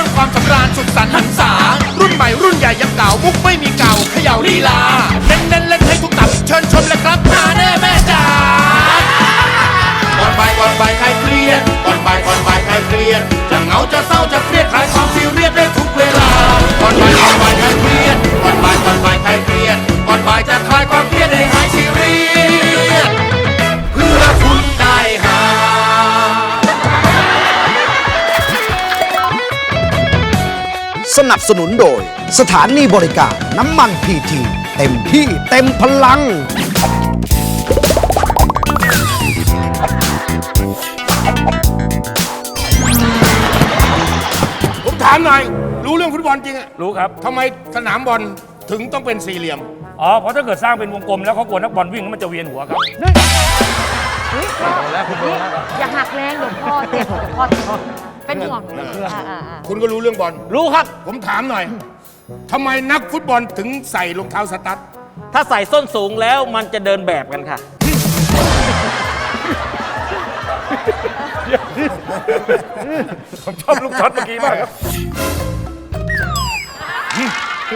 งความสำ ราญสุดสันหันษารุ่นใหม่รุ่นใหญ่ยังเก่ามุกไม่มีเก่าเขย่าลีลาเน้นเน้นเล่นให้ทุกตับเชิญชมเลยครับมาแน่ นับสนุนโดย สถานีบริการน้ำมันพีทีเต็มที่เต็มพลัง ผมถามหน่อย รู้เรื่องฟุตบอลจริงอะรู้ครับ ทำไมสนามบอลถึงต้องเป็นสี่เหลี่ยม อ๋อ เพราะถ้าเกิดสร้างเป็นวงกลมแล้วเขากลัวนักบอลวิ่งแล้วมันจะเวียนหัวครับ อย่าหักแรงเดี๋ยวพ่อเจ็บเดี๋ยวพ่อเจ็บ เป็นห่วงอ่าอ่าอ่า คุณก็รู้เรื่องบอล รู้ครับ ผมถามหน่อยทำไมนักฟุตบอลถึงใส่รองเท้าสตั๊ดถ้าใส่ส้นสูงแล้วมันจะเดินแบบกันค่ะ ผมชอบลูกช็อตเมื่อกี้มากครับ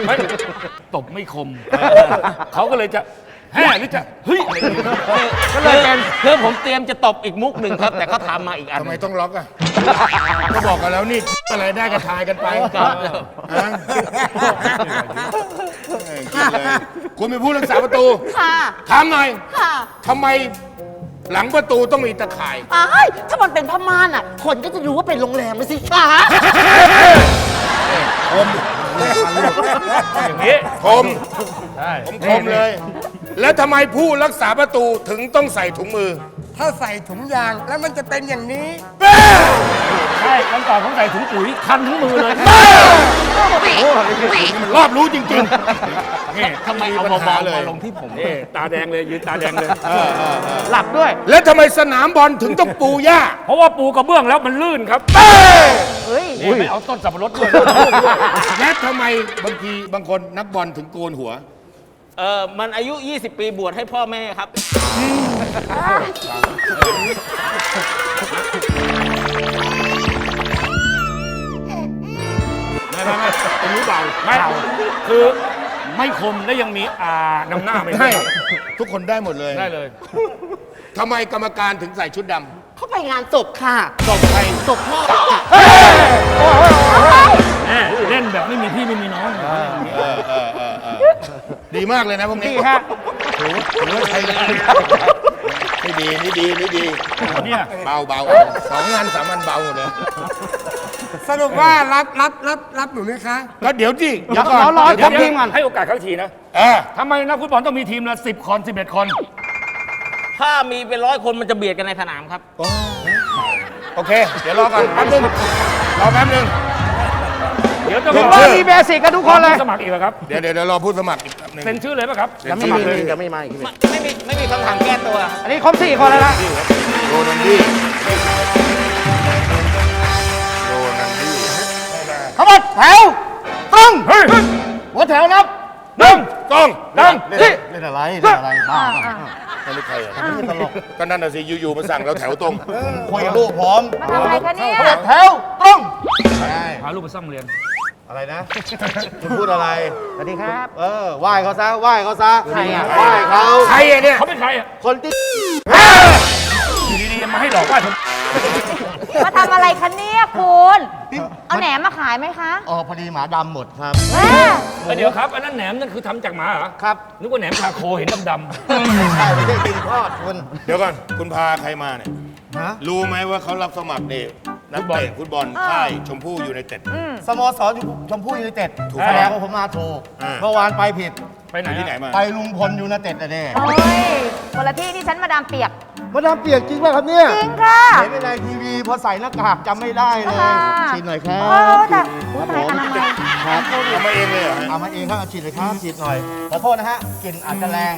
ไม่ตบไม่คม เขาก็เลยจะแห่หรือจะ เฮ้ยอะไรอย่างเงี้ยก็เลยเป็นคือผมเตรียมจะตบอีกมุกหนึ่งครับ แต่เขาทำมาอีกอันทำไมต้องล็อกอะ ก็บอกกันแล้วนี่อะไรได้ก็ทายกันไปครับฮะเอ้ยคิดเลยคุณเป็นผู้รักษาประตู ค่ะ ถามหน่อยค่ะทำไมหลังประตูต้องมีตะข่าย อ้ายถ้ามันเป็นผ้าม่านอะ คนก็จะรู้ว่าเป็นโรงแรมเลยสิคะอย่างนี้คม ใช่ผมคมเลย แล้วทำไมผู้รักษาประตูถึงต้องใส่ถุงมือ ถ้าใส่ถุงยางแล้วมันจะเป็นอย่างนี้ใช่วันก่อนผมใส่ถุงปุ๋ยคันทั้งมือเลยมันรอบรู้จริงนี่ทำไมเอาปัญเบาหาๆเลยมาลงที่ผมนี่ตาแดงเลยยืนตาแดงเลยหลับด้วยๆแล้วทำไมสนามบอลถึงต้องปูหญ้าเพราะว่าปูกระเบื้องแล้วมันลื่นครับเฮ้ยนี่ไม่เอาต้นสับปะรดด้วย และทำไมบางทีบางคนนักบอลถึงโกนหัว เออมันอายุ 20 ปีบวชให้พ่อแม่ครับ ไม่ไม่ไม่ตรงนี้เบาไม่คือไม่คมและยังมีอ่านำหน้าไปด้ใช่วยทุกคนได้หมดเลยได้เลยทำไมกรรมการถึงใส่ชุดดเขาไปงานศพค่ะำตบใครศพพ่อค่ะแน่เล่นแบบไม่มีพี่ไม่มีน้อง เออเออเออเออ ดีมากเลยนะพวกนี้นี่ฮะถือว่าใช้ได้นี่ดีนี่ดีนี่ดี เนี่ยเบาเบาสองงานสามอันเบาหมดเลยสรุปว่ารับรับรับรับหนูไหมคะก็เดี๋ยวที่เดี๋ยวก่อนรอเดี๋ยวทีมก่อนให้โอกาสเขาอีกทีนะเออทำไมนักฟุตบอลต้องมีทีมละสิบคนสิบเอ็ดคน ถ้ามีเป็นร้อยคนมันจะเบียดกันในสนามครับ โอเค เดี๋ยวรอก่อนแป๊บนึงรอแป๊บนึง เดี๋ยวจะผมรอว่ามีเบสิกกันทุกคนเลย สมัครอีกเหรอครับ เดี๋ยวเดี๋ยวเดี๋ยวรอผู้สมัครอีก แป๊บนึงเซ็นชื่อเลยป่ะครับเซ็นชื่อเลยไม่ไม่มีไม่มีคำถามแก้ตัว อันนี้ครบสี่คนแล้วนะโรนันดี้โรนันดี้ทั้งหมดแถวตรงเฮ้ยหัวแถวนับหนึ่งกล้องหนึ่งที่เล่นอะไรเล่นอะไรบ้าอ่าไม่รู้ใครอะตลกก็นั่นน่ะสิอยู่ๆมาสั่งเราแถวตรงคุยกับลูกพร้อมมาทำอะไรคะเนี่ยแถวตรงพาลูกไปซ่อมเรียน อะไรนะ คุณพูดอะไร สวัสดีครับ เออ ไหว้เขาซะ ไหว้เขาซะ ใครอะไหว้เขา ใครอะเนี่ยเขาเป็นใครอะคนที่อยู่ดีๆมาให้ดอกว่าผมมาทำอะไรคะเนี่ยคุณเอาแหนมมาขายไหมคะอ๋อพอดีหมาดำหมดครับ แม่เอ้ยเดี๋ยวครับ อันนั้นแหนมนั่นคือทำจากหมาเหรอครับ นึกว่าแหนมชาโคเห็นดำใช่ไม่ได้กินทอดคุณ เดี๋ยวก่อน คุณพาใครมาเนี่ย ฮะ รู้ไหมว่าเขารับสมัครเด็ก นักเตะฟุตบอลค่ายชมพู่ยูไนเต็ด สโมสรชมพู่ยูไนเต็ดถูกแสดงว่าผมมาถูกอ่า เมื่อวานไปผิดๆไปไหนที่ไหนอะมา ไปลุงพลยูไนเต็ดอะเด้โอ้ยคนละที่ที่ฉันมาดามเปียก มาดามเปียกจริงป่ะครับเนี่ยจริงค่ะเห็นในทีวีพอใส่หน้ากากจำไม่ได้เลยค่ะชิมหน่อยครัโอ้บแต่ผู้ชายอนามัย ครับเอามาเองเลยเหรอฮะเอามาเองครับเอาฉีดเลยครับฉีดหน่อยขอโทษนะฮะกลิ่นอาจจะแรง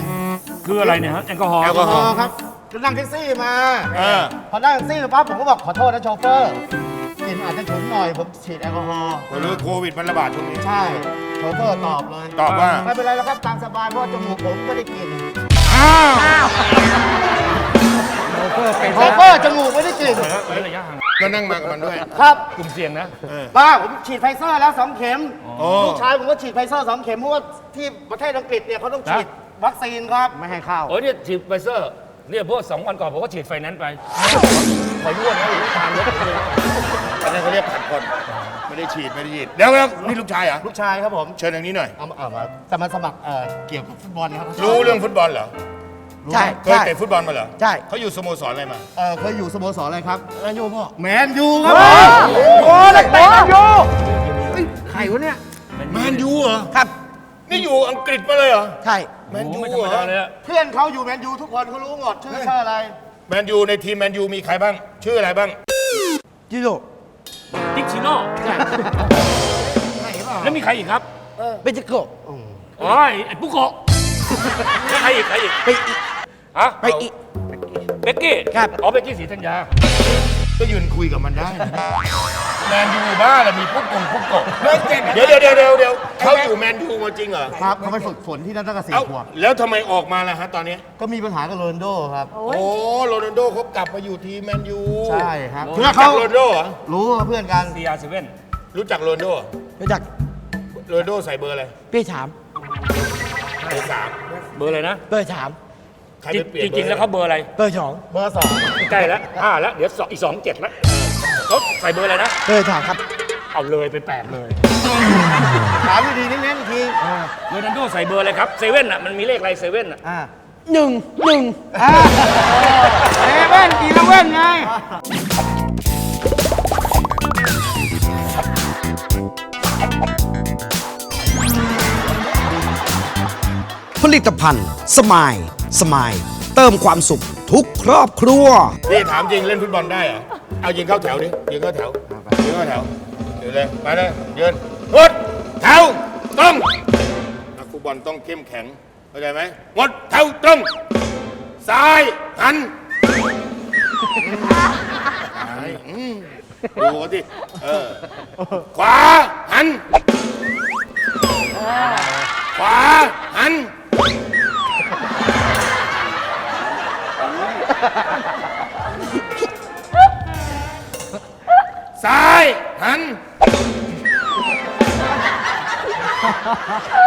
คืออะไรเนี่ยฮะแอลกอฮอล์แอลกอฮอล์ครับ ก็นั่งแท็กซี่มา เออ พอนั่งแท็กซี่ปั๊บผมก็บอกขอโทษนะโชเฟอร์กลิ่นอาจจะฉุนหน่อยผมฉีดแอลกอฮอล์หรือโควิดมันระบาดช่วงนี้ ใช่โชเฟอร์ตอบเลยตอบว่า ไม่เป็นไรแล้วครับตามสบายเพราะว่าจมูกผมไม่ได้กลิ่นอ้าวโชเฟอร์จมูกไม่ได้กลิ่นเว้นระยะห่างแล้วนั่งมากับมันด้วย ครับกลุ่มเสี่ยงนะ ป้าผมฉีดไฟเซอร์แล้วสองเข็มโอ้ ลูกชายผมก็ฉีดไฟเซอร์สองเข็มเพราะว่าที่ประเทศอังกฤษเนี่ยเขาต้องฉีดวัคซีนครับไม่ให้เข้า โอ้ยเนี่ยฉีดไฟเซอร์ เนี่ยเพราะว่าสองวันก่อนผมก็ฉีดไฟแนนซ์ไป ขอยวดนะหรือทานรถเลยอันนั้นเขาเรียกผัดคนไม่ได้ฉีดไม่ได้ฉีดเดี๋ยวแล้วนี่ลูกชายเหรอลูกชายครับผมเชิญทางนี้หน่อย เอามาเอามาแต่มาสมัครเอ่อเกี่ยวกับฟุตบอลครับ รู้เรื่องฟุตบอลเหรอใช่เคยเตะฟุตบอลมาเหรอใช่ เขาอยู่สโมสรอะไรมาเออเคยอยู่สโมสรอะไรครับแมนยูพ่อแมนยูครับผมโอ้นักเตะแมนยูใครวะเนี่ยแมนยูเหรอครับ นี่อยู่อังกฤษมาเลยเหรอ ใช่ แมนโอ้ยูไม่ธรรมเหรดาอเลยอะ เพื่อนเขาอยู่แมนยูทุกคนเขารู้หมดชื่อชื่ออะไร แมนยูในทีมแมนยูมีใครบ้าง ชื่ออะไรบ้าง จิโร่ติ๊กชิโน่แล้วมีใครอีกครับเบจิโกอ๋อไอ้ไอ้ปุ๊กโกะแล้วใครอีกใครอีกไปอีกฮะไปอีก เบกกี้ครับ อ๋อเบกกี้ศรีธัญญาก็ยืนคุยกับมันได้นะ แมนยูบ้าแล้วมีปุ๊กกงปุ๊กโกะเดี๋ยวเดี๋ยวเดี๋ยวเดี๋ยวเดี๋ยวเขาอยู่แมนยูมาจริงเหรอครับเขาไปฝึกฝนที่นั่นตั้งแต่สี่เอ้าขวบแล้วทำไมออกมาล่ะฮะตอนนี้ ก็มีปัญหากับโรนลโดครับ โอ้โรนัลโดเขากลับมาอยู่ทีมแมนยูใช่ครับรู้เพื่อจักเขาโรนัลโดเหรอรู้ว่าเพื่อนกันซีอาร์เซเว่นรู้จักโรนัลโดเหรอรู้จักโรนัลโดใส่เบอร์อะไรพี่ถามเบอร์สามเบอร์อะไรนะเบอร์ถามใครไปเปลี่ยนจริงๆแล้วเขาเบอร์อะไรเบอร์สองเบอร์สองใกล้แล้วห้าแล้วเดี๋ยวสองอีกสองเจ็ดแล้ว เขาใส่เบอร์อะไรนะเบอร์ถามครับ เอาเลยไปแปดเลย ถามดีๆเน้นๆอีกทีโรนัลโดใส่เบอร์อะไรครับ เซเว่นอะ มันมีเลขอะไรเซเว่นอะ อ่าหนึ่งหนึ่งอ่าเซเว่นอีเลเว่นไง ผลิตภัณฑ์ สมาย สมาย เติมความสุขทุกครอบครัว นี่ถามจริงเล่นฟุตบอลได้เหรอ เอายิงเข้าแถวดิยิงเข้าแถวยิงเข้าแถวเดี๋ยวเลยไปเลยยืนงดแถวตรงนักฟุตบอลต้องเข้มแข็งเข้าใจไหมงดแถวตรงซ้ายหันซ้ายอืมดูเขาดิเออขวาหัน ขวาหัน ซ้ายหัน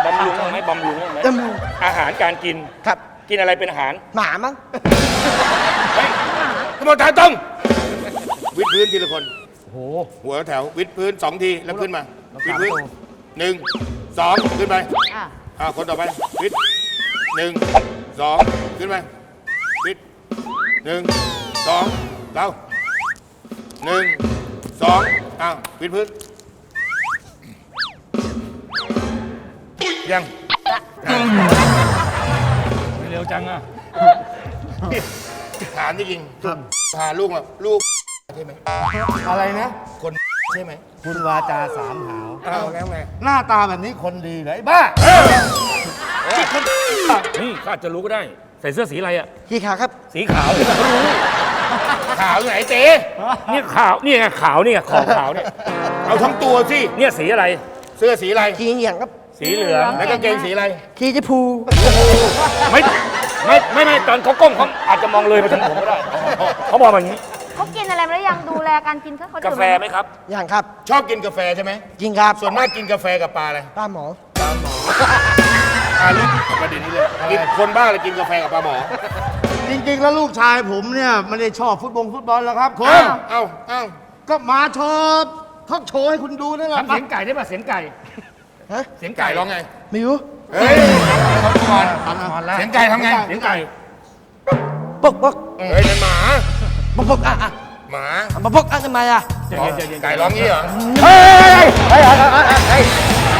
บำรุงบ้างไหมบำรุงบ้างไหมจมูกอาหารการกินครับ กินอะไรเป็นอาหารหมามั้งเฮ้ยกระโดดแถวตรงวิดพื้นทีละคนหัวแถววิดพื้นสองทีแล้วขึ้นมาวิดพื้นหนึ่งสองขึ้นไปอะ อ่าคนต่อไปวิดหนึ่งสองขึ้นไปวิดหนึ่งสองเราหนึ่ง สองอ้าววิดพื้นยังไม่เร็วจังอะถามจริงๆพาลูกมาลูกใช่ไหมอะไรนะ คนใช่ไหมคุณวาจาสามหาวอ้าวแล้วไงหน้าตาแบบนี้คนดีเลยไอ้บ้านี่ข้าจะรู้ก็ได้ ใส่เสื้อสีอะไรอะ ขี้ขาครับ สีขาว ขาวอยู่ไหนเต้เนี่ยขาวนี่ไงขาวนี่ไงขอบขาวเนี่ยเอาทั้งตัวสิเนี่ยสีอะไร เสื้อสีอะไรขี้เหยียงครับสีเหลืองแล้วกางเกงสีอะไรขี้จะพูไม่ไม่ไม่ไม่ตอนเขาก้มเขาอาจจะมองเลยไปถึงผมก็ได้เขาบอกแบบนี้เขากินอะไรมาแล้วยังดูแลการกินเขาเขาดื่กาแฟไหมครับ อย่างครับ ชอบกินกาแฟใช่ไหมจริงครับส่วนมากกินกาแฟกับปลาอะไรป้าหมออ่าลูกประเด็นนี้เลยกินคนบ้าเลยกินกาแฟกับปลาหมอ จริงๆ แล้วลูกชายผมเนี่ยไม่ได้ชอบฟุตบอลฟุตบอลแล้วครับคุเอ้าณเอ้าเอ้าก็มาโชว์เขาโชว์ให้คุณดูนั่นแหละทำเสียงไก่ได้ป่ะเสียงไก่ฮะเสียงไก่ไก่ร้องไง ไม่รู้เฮ้ยก่อนเสียงไก่ทำไง เสียงไก่ปกปกเฮ้ยนั่นหมา ปกปกอะอะหมามาปกอะทำไมอะเย็นเย็นเย็นไก่ร้องงี้เหรอ เฮ้ยเฮ้ยเฮ้ยเฮ้ยเฮ้ย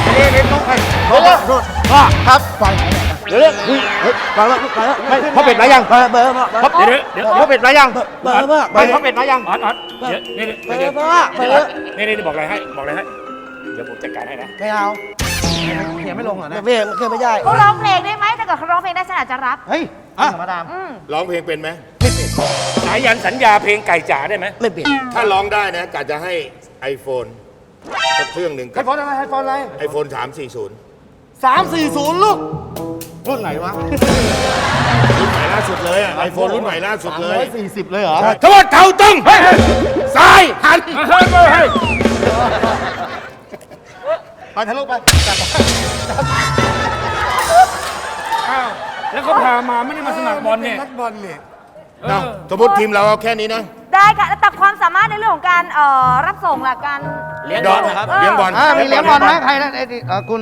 เฮ้ยเฮ้ยต้องไปโทษโทษว่าครับไปเดี๋ยวเดี๋ยวเฮ้ยไปแล้วไปแล้วไม่พ่อเป็ดมายังเบอร์เบอร์มาเดี๋ยวเดี๋ยวพ่อเป็ดมายังเบอร์เบอร์ไปพ่อเป็ดมายัง ออดออดเดี๋ยวนี่นี่เบอเดี๋ยวร์เบอร์เบอร์นี่นี่บอกอะไรให้บอกอะไรให้เดี๋ยวผมจัดการให้นะไม่เอาเขียนไม่ลงเหรอเนี่ยไม่เคยไม่ได้เขาร้องเพลงได้ไหมถ้าเกิดเขาร้องเพลงได้ฉันอาจจะรับ เฮ้ยอะมาดามอืมร้องเพลงเป็นไหม สายยันสัญญาเพลงไก่จ๋าได้ไหมไม่เปลี่ยนถ้าร้องได้นะกะจะให้ iPhone สักเครื่องหนึ่งไอโฟนอะไรไอโฟนอะไรไอโฟน340 สามสี่ศูนย์ลูก รุ่นไหนวะรุ่นใหม่ล่าสุดเลยอะไอโฟนรุ่นใหม่ล่าสุดเลยร้อยสี่สิบเลยเหรอทั้งหมดเท่าตึงซ้ายหันเฮ้ยเฮ้ยเฮ้ยไปทะลุไปอ้าวแล้วเขาพามาไม่ได้มาสมัครบอลเนี่ยนักบอลเนี่ยเอเอาอสมมติทีมเราเอาแค่นี้นะ ได้ค่ะแต่ความสามารถในเรื่องของการเอ่อรับส่งหลักการเลี้ยงดอกลูกครับออเลี้ยงบอลอ่ามีเหรียญบอลไหมใครนะไอ้นี่เอ่อคุณ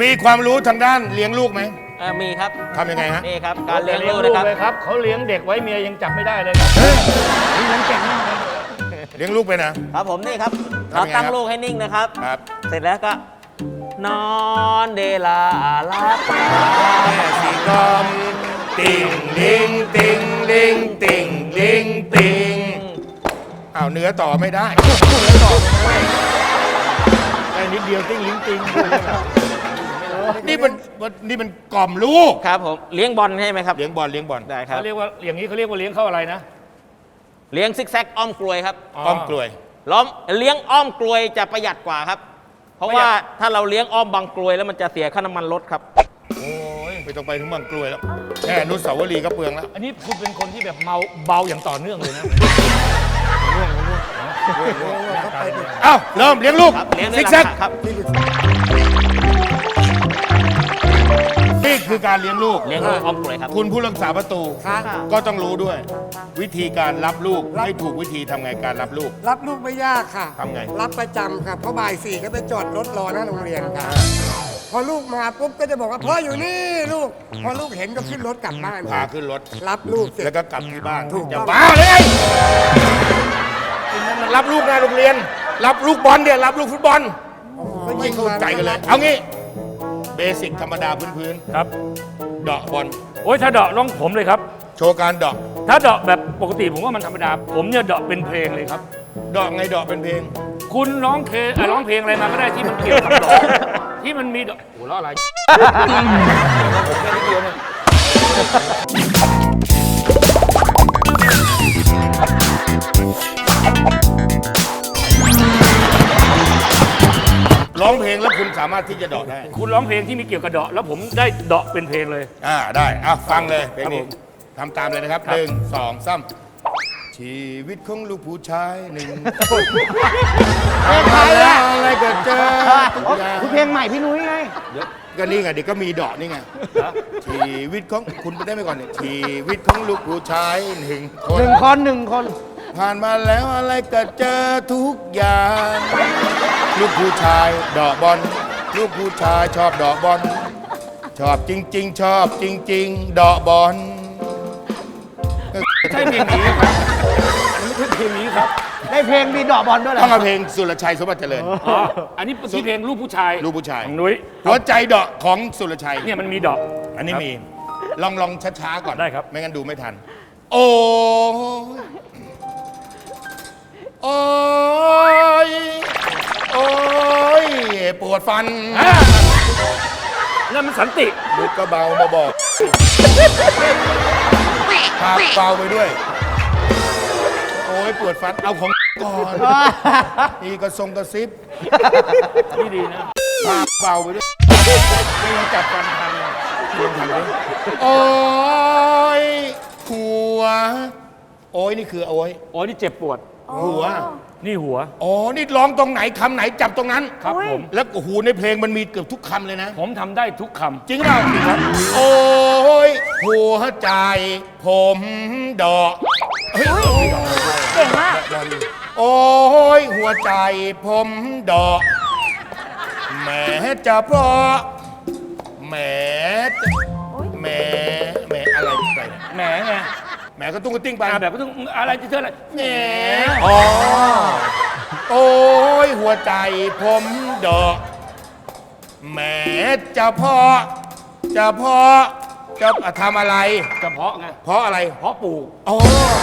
มีความรู้ทางด้านเลี้ยงลูกไหมเอ่อมีครับทำยังไงฮะนี่ครับการเลี้ยงลูกลูนะกครับเลยครับ เขาเลี้ยงเด็กไว้เมียยังจับไม่ได้เลยครับเลี้ยงลูกไปนะ ครับผมนี่ครับทำยังไงครับเราตั้งลูกให้นิ่งนะครับ ครับ เสร็จแล้วก็ นอนเดลาลับแม่สีกอมติงลิงติงลิงติงลิงติงอ้าวเนื้อต่อไม่ได้เนื้อต่อไม่ได้ได้นิดเดียวติ้งลิงติง นี่มันนี่มันกล่อมลูก ครับผมเลี้ยงบอลใช่ไหมครับเลี้ยงบอลเลี้ยงบอลได้ครับ เขาเรียกว่าอย่างนี้เขาเรียกว่าเลี้ยงเข้าอะไรนะเลี้ยงซิกแซกอ้อมกลวยครับอ้อมกลวยล้อมเลี้ยงอ้อมกลวยจะประหยัดกว่าครับ เพราะว่าถ้าเราเลี้ยงอ้อมบางกลวยแล้วมันจะเสียค่าน้ำมันรถครับโอ้ยไม่ต้องไปถึงบางกลวยแล้วแค่อนุสาวรีย์ก็เปลืองแล้วอันนี้คุณเป็นคนที่แบบเมาเบาอย่างต่อเนื่องเลยนะเอ้าเริ่มเลี้ยงลูกครับเลี้ยงด้วซิยกหแซลักกครับ คือการเลี้ยงลูก เลี้ยงลูกอ้อมกลวยครับ คุณผู้รักษาประตูก็ต้องรู้ด้วย วิธีการรับลูกให้ถูกวิธีทำไงการรับลูก รับลูกไม่ยากค่ะ ทำไง รับประจำค่ะเพราะบ่ายสี่ก็ไปจอดรถรอหน้าโรงเรียนค่ะ พอลูกมาปุ๊บก็จะบอกว่าพ่ออยู่นี่ลูก พอลูกเห็นก็ขึ้นรถกลับบ้านพาขึ้นรถ รับลูกเสร็จ แล้วก็กลับที่บ้านถูกจะต้องบ้าเลยมันรับลูกหน้าโรงเรียน รับลูกบอลเนี่ยรับลูกฟุตบอลไม่เข้าใจกันเลย เอางี้ เบสิกธรรมดาพื้นครับ ๆเดาะบอลโอ้ยถ้าเดาะร้องผมเลยครับ โชว์การเดาะถ้าเดาะแบบปกติผมว่ามันธรรมดา ผมเนี่ยเดาะเป็นเพลงเลยครับ เดาะไงเดาะเป็นเพลง คุณร้องเพลงเอ่อร้องเพลงอะไรมาก็ได้ที่มันเกี่ยวกับดอกที่มันมีดอกโอ้แล้วอะไร งเพลงแล้วคุณสามารถที่จะเดาะได้ คุณร้องเพลงที่มีเกี่ยวกับดอกแล้วผมได้เดาะเป็นเพลงเลย อ่าได้อะฟังเลยเพลงครับผนี้มทำตามเลยนะครับครับหนึ่งสองสามชีวิตของลูกผู้ชายหนึ่งเพลงใครอะอะไรก็เจอทุกอย่างคุณเพลงใหม่พี่นุ้ยไงก็นี่ไงเดี๋ยวก็มีเดอกนี่ไงชีวิตของคุณไปได้ไหมก่อนเนี่ยชีวิตของลูกผู้ชายหนึ่งคหนนึ่งคนหนึ่งคน ผ่านมาแล้วอะไรก็เจอทุกอย่าง ลูกผู้ชายเดอกบอลลูกผู้ชายชอบเดอกบอลชอบจริง ๆ ชอบจริงๆเดอกบอลใช่เพลงนี้ครับอันนี้คือเพลงนี้ครับ ได้เพลงมีดอกบอลด้วยเหรต้องอเอาเพลงสุรชัยสมบัติเจริญอ๋ออันนี้เป็นเพลงลูกผู้ชายลูกผู้ชายของนุ้ยหัวใจเดอกของสุรชัยเนี่ยมันมีดอก อันนี้มี ลองลองช้าๆก่อนได้ครับ ไม่งั้นดูไม่ทัน โอ้ย โอ้ย โอ้ย ปวดฟันอ่านั่นมันสันติลูกก็เบามาบอกพาเบาไปด้วย โอ้ยปวดฟัน เอาของก่อน นี่ก็ทรงกระซิบนี่ดีนะพาเบาไปด้วยไม่ยังจับฟันทันเลยโอ้ยหัว โอ้ยนี่คือโอ้ยโอ้ยนี่เจ็บปวด หัว นี่หัว อ๋อ นี่ร้องตรงไหนคำไหนจับตรงนั้น ครับอุ๊ยผม แล้วโอ้โหในเพลงมันมีเกือบทุกคำเลยนะ ผมทำได้ทุกคำจริงเปล่าจริงครับ โอ้ยหัวใจ ผมดอกเฮ้ยเก่งมาก โอ้ยหัวใจ ผมดอกแหม้จะเพราะแหม้ แหม้ก็ตุ้งกระติ้งไปอ่าแบบก็ต้องอะไรที่เธออะไรแหมอ๋อโอ้ยหัวใจผมดอกแหม้จะเพาะจะเพาะจะทำอะไร กระเพาะไงเพราะอะไร เพาะปลูกโอ้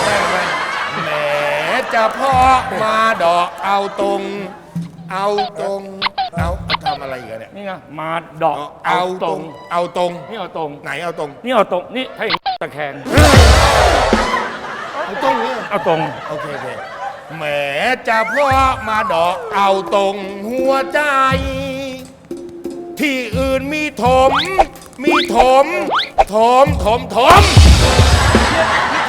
แม่แม่แหมจะเพาะมาดอกเอาตรง เอาตรงเอาทำอะไรอีกอะเนี่ยนี่ไงมาดอกเอาตรง เอาตรง นี่เอาตรง ไหนเอาตรง นี่เอาตรงนี่ให้ ตะแคงเอาตรงนี้เอาตรง โอเคโอเคแหมจะเพราะมาดอกเอาตรงหัวใจ ที่อื่นมีถม มีถม ถมถมถม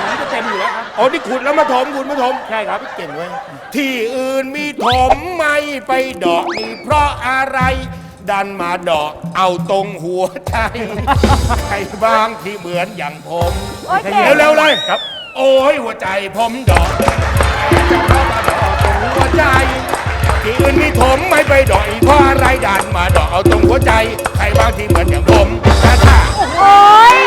ผมจะเต็มอยู่แล้วครับ อ๋อที่ขุดแล้วมาถมขุดมาถม ใช่ครับ เก่งเว้ยที่อื่นมีถมไม่ไปดอกนี่เพราะอะไร ดันมาดอกเอาตรงหัวใจใครบ้างที่เหมือนอย่างผมโอ้ยเก่งเร็วๆเลยครับ โอ้ยหัวใจผมดอกจะเข้ามาดอกตรงหัวใจที่อื่นมีถมไม่ไปดอกอีเพราะอะไรดันมาดอกเอาตรงหัวใจใครบ้างที่เหมือนอย่างผมนะท่าโอ้ย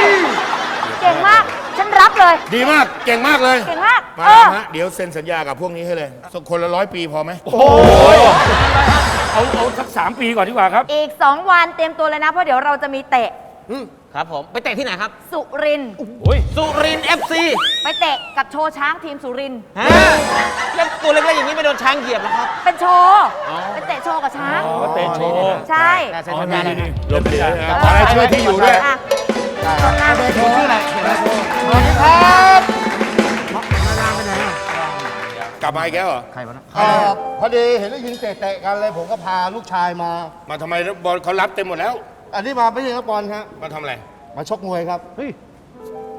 เก่งมาก ฉันรับเลย ดีมากเก่งมากเลย เก่งมาก มาเออ ฮะเดี๋ยวเซ็นสัญญากับพวกนี้ให้เลยสักคนละร้อยปีพอไหม โอ้ย เอาเอาสักสามปีก่อนดีกว่าครับอีก 2 วันเตรียมตัวเลยนะ เพราะเดี๋ยวเราจะมีเตะครับผมไปเตะที่ไหนครับ สุรินทร์โอ้ยสุรินเอฟซีไปเตะกับโชว์ช้างทีมสุรินทร์ฮะแล้วตัวเล็กๆอย่างนี้ไม่โดนช้างเหยียบนะครับ เป็นโชว์ไปเตะโชว์กับช้างอ๋อเตะโชว์ใช่อ๋อนี่นี่นี่ลบดีขอรายชื่อที่อยู่ด้วย อะตรงนั้นชื่ออะไรเขียนอะไรโทรสวัสดีครับ กลับมาอีกแล้วเหรอ ใครวะนะเอ่อพอดีเห็นได้ยินเตะๆกันเลย ผมก็พาลูกชายมา มาทำไมบอลเขารับเต็มหมดแล้ว อันนี้มาไม่ใช่นักบอลครับมาทำอะไรมาชกมวยครับ เฮ้ย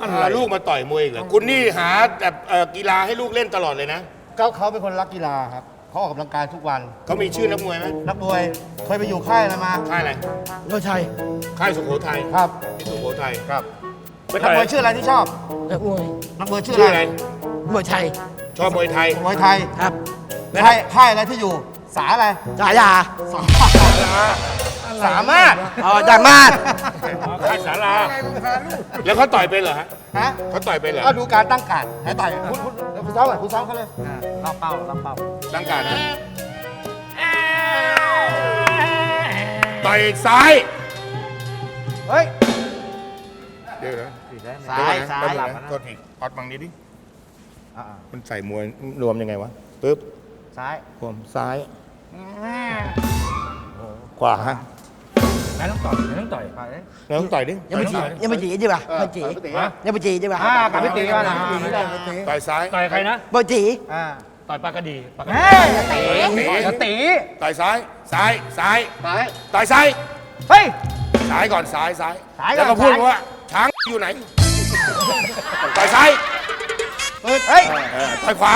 พาลูกมาต่อยมวยอีกเหรอคุณนี่หาแต่เอ่อกีฬาให้ลูกเล่นตลอดเลยนะเขาเขาเป็นคนรักกีฬาครับเขาออกกำลังกายทุกวันเขามีชื่อนักมวยไหมนักมวยเคยไปอยู่ค่ายอะไรมาค่ายอะไรโนชัยค่ายสุโขทัยครับที่สุโขทัยครับไม่นักต่อยมวยชื่ออะไรที่ชอบนักมวยนักมวยชื่อชื่ออะอะไรไร มวยไทย ชอบมวยไทย มวยไทยครับค่ายค่ายอะไรที่อยู่ สาอะไร ฉายาสามารถอ๋อจากมาดอ๋อค่ายสาราแล้วเขาต่อยเป็นเหรอฮะฮะเขาต่อยเป็นเหรอก็ดูการตั้งการดให้ต่อยคุณคุณคุณซ้อมหน่อยคุณซ้อมเขาเลยรับเป้ารับเป้าตั้งการนะต่อยซ้ายเฮ้ย เดี๋ยวนะซ้ายซ้ายเดี๋วนะโทษทีออดบังนี้ดิ มันใส่มวยรวมยังไงวะปึ๊บซ้ายรวมซ้ายขวาฮะไหนต้องต่อยไหนต้องต่อยไปเลยแล้วต้องต่อยดิยังไม่จีต่อยังไม่จีดีป่ะไม่จีฮะยังไม่จีดีป่ะอ่ากับพี่ตีว่านะต่อยซ้ายต่อยใครนะไม่จีอ่าต่อยปลากระดีปลากระเฮ้ดียตีตีตีต่อยซ้ายซ้ายซ้ายซ้ายต่อยซ้ายเฮ้ยซ้ายก่อนซ้ายซ้ายซ้ายก่อนแล้วก็พูดซ้ายว่าช้างอยู่ไหนต่อยซ้าย เฮ้ย เฮ้ย เออต่อยขวา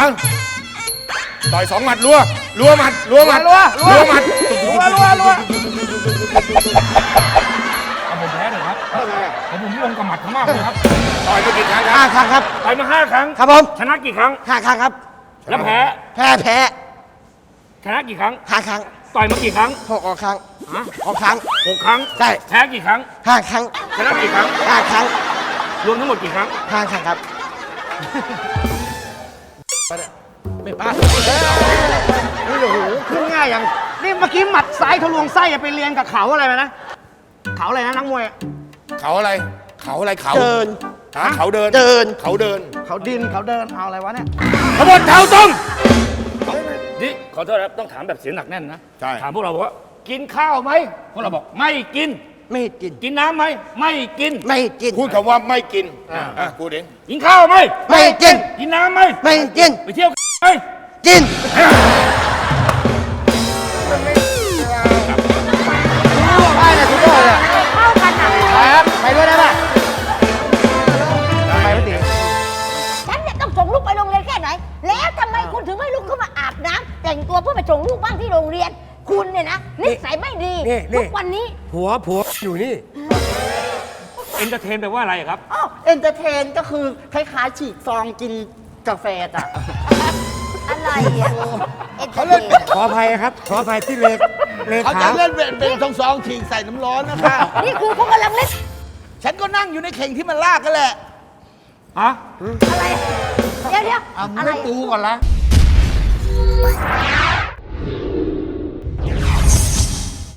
ต่อยสองหมัดรัว รัวหมัด รัวหมัด รัวรัว รัวหมัด รัวรัวรัวเอาผมแพ้เลยครับผมผมลงกับหมัดเขามากเลยครับต่อยไปกี่ครั้งคห้ารับครั้งครับ ต่อยมาห้าครั้ง ครับผมชนะกี่ครั้ง ห้าครั้งครับ แล้วแพ้ แพ้แพ้ชนะกี่ครั้ง ห้าครั้งต่อยมากี่ครั้ง หกออกครั้งฮะ ออกครั้ง หกครั้ง ใช่ แพ้กี่ครั้ง ห้าครั้งชนะกี่ครั้ง ห้าครั้งรวมทั้งหมดกี่ครั้ง ห้าครั้งครับ ไม่ป้านี่โอ้โหขึ้นง่ายอย่างนี่เมื่อกี้หมัดซ้ายทะลวงไส้อะไปเรียนกับเขาอะไรมานะ เขาอะไรนะนักมวยอะเขาอะไร เขาอะไรเขาเดิน ฮะเขาเดิน เดิน เขาเดินเขาดินเขาเดินเอาอะไรวะเนี่ย ขบวนแถวตรงนี่ขอโทษนะครับต้องถามแบบเสียงหนักแน่นนะ ใช่ ถามพวกเราบอกว่า กินข้าวไหมพวกเราบอกไม่กิน ไม่กิน กินน้ำไหมไม่กิน ไม่กิน พูดคำว่าไม่กินอะพูดเองกินข้าวไหมไม่กิน กินน้ำไหมไม่กิน ไปเที่ยวไหมกิน ได้เลยทุกคนเลยเข้ากันอะไปครับไปด้วยได้ป่ะไปพี่ตีฉันเนี่ยต้องส่งลูกไปโรงเรียนแค่ไหน แล้วทำไมคุณถึงไม่ลุกขึ้นมาอาบน้ำแต่งตัวเพื่อไปส่งลูกบ้างที่โรงเรียน คุณเนี่ยนะนิสัยไม่ดี นี่นี่ ทุกวันนี้ ผัวผัว อยู่นี่ เอนเตอร์เทนแปลว่าอะไรครับอ๋อเอนเตอร์เทนก็คือคล้ายๆฉีกซองกินกาแฟจ้ะอะไรอะเอ็นเตอเขาร์เล่นเทนขออภัยครับ ขออภัยที่เลกเลเขาขาจะเล่นเป็นเป็นซองซองฉีกใส่น้ำร้อนนะคะ นี่คือคุณกำลังเล่นฉันก็นั่งอยู่ในเข่งที่มันลากกันแหละ ฮะ อะไร เดี๋ยวเดี๋ยวเอาอะไรไม่ตูก่อนละอ